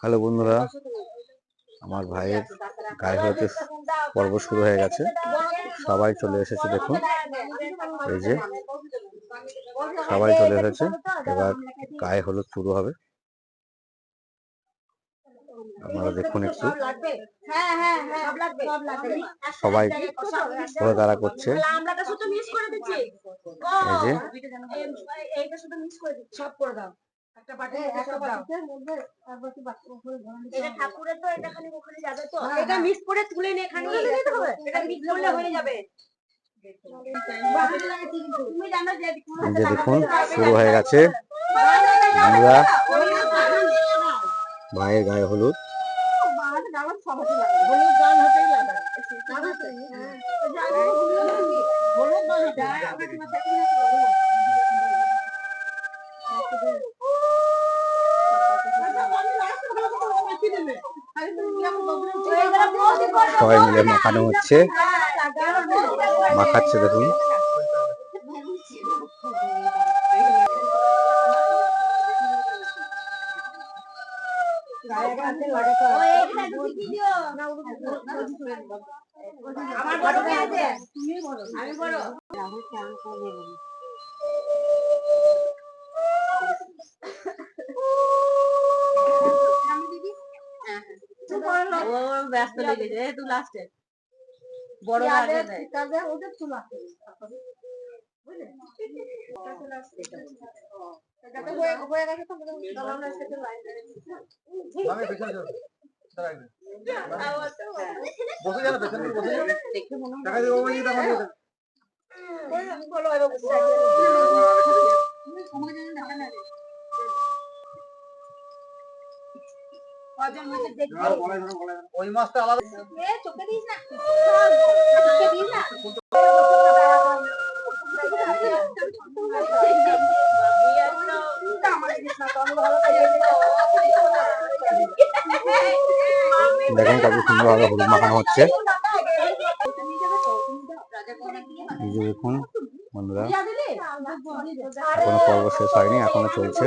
Hello বন্ধুরা আমার ভাইয়ের গায়ে হতে পর্ব শুরু হয়ে গেছে। সবাই চলে এসেছে দেখুন এই যে সবাই চলে এসেছে এবার গায়ে হলুদ শুরু হবে। আপনারা দেখুন একটু। সবাই দাঁড়া করছে। এই যে এটা ঠাকুরের তো এটা খালি ওখানে যাবে তো। এটা করে তুলে নে এখানে এটা করলে হয়ে যাবে। দেখুন শুরু হয়ে গেছে। বন্ধুরা ভাইয়ের গায়ে হলুদ। হলুদ গান হতেই লাগে হলুদ গান সবাই মিলে মাখানো হচ্ছে। মাখাচ্ছে দেখুন। আমার বড় আছে। তুমি বড় আমি বড়। ও ব্যস্ত লেগেছে এই তুই লাস্টে বড় লাগে দেয় পেছনে বসে ওই মাছটা আলাদা। চোখে দিস না। চোখে দিস না। দেখুন কত সুন্দরভাবে হলুদ মাখানো হচ্ছে। দেখুন বন্ধুরা এখনও পর্ব শেষ হয়নি এখনও চলছে।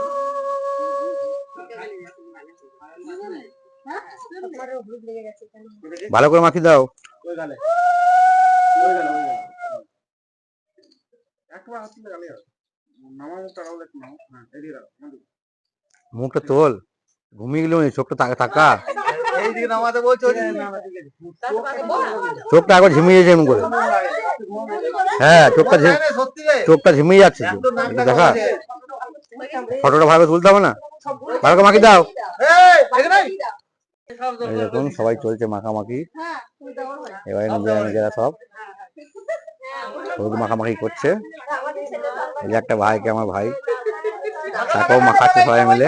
ভালো করে মাখি দাও। মুখটা তোল। ঘুমিয়ে গেল চোখটা তাকা তাকা চোখটা একবার ঝিমিয়ে যাচ্ছে এমন করে। হ্যাঁ চোখটা চোখটা ঝিমিয়ে যাচ্ছে দেখা। ফটোটা ভালো তুলতে হবে না? ভালো করে মাখি দাও। দেখুন সবাই চলছে মাখামাখি। এবারে নিজেরা নিজেরা সব। হলুদ মাখামাখি করছে। এই যে একটা ভাইকে আমার ভাই। তাকেও মাখাচ্ছে সবাই মিলে।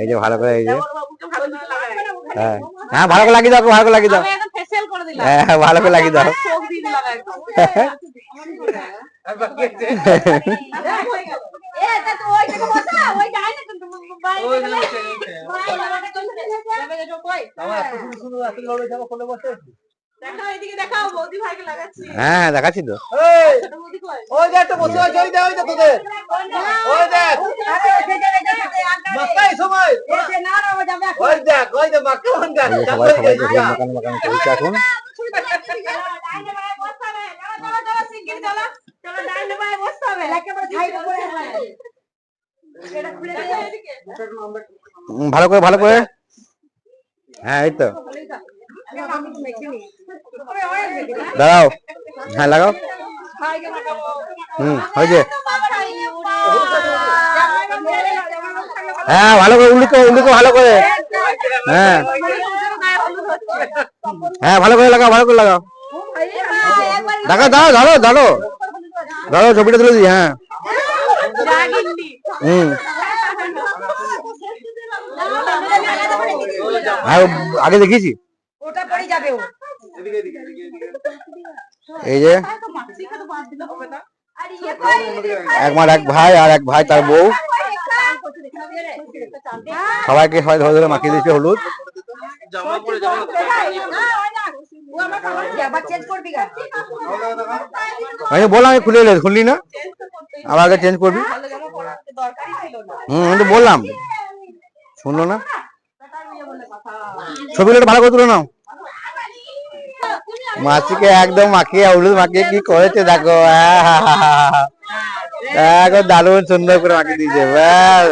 এই যে ভালো করে এই যে। হ্যাঁ। হ্যাঁ ভালো করে লাগিয়ে দাও ভালো করে লাগিয়ে দাও। হ্যাঁ হ্যাঁ, ভালো করে লাগিয়ে দাও। হ্যাঁ হ্যাঁ, দেখাচ্ছি তো ওই যে একটা বসে আছে ওই যে ওই যে তোদের ওই দেখ সময় ওই দেখ ওই দেখ সবাই চলছে এখন ভালো করে ভালো করে। হ্যাঁ এই তো। দাঁড়াও। হ্যাঁ লাগাও। হুম হয়েছে হ্যাঁ ভালো করে উল্লিখো উল্লিখো ভালো করে। হ্যাঁ। হ্যাঁ ভালো করে লাগাও ভালো করে লাগাও। দেখা দাও ধরো ধরো ধরো ছবিটা তুলে দিই হ্যাঁ। আগে দেখিয়েছি। ওটা পরে যাবে ও। এদিকে এদিকে এদিকে এদিকে। এই যে। এক মার এক ভাই আর এক ভাই তার বউ। সবাইকে সবাই ধরে ধরে মাখিয়ে দিয়েছে হলুদ। বললাম আমি খুলে এলে খুললি না? আবার আগে চেঞ্জ করবি? হুম, আমি তো বললাম শুনলো না ছবিগুলো ভালো করে তুলে নাও মাসিকে একদম মাখিয়ে, হলুদ মাখিয়ে কি করেছে দেখো আহা! দেখো, দারুণ সুন্দর করে মাখিয়ে দিয়েছে ব্যাস।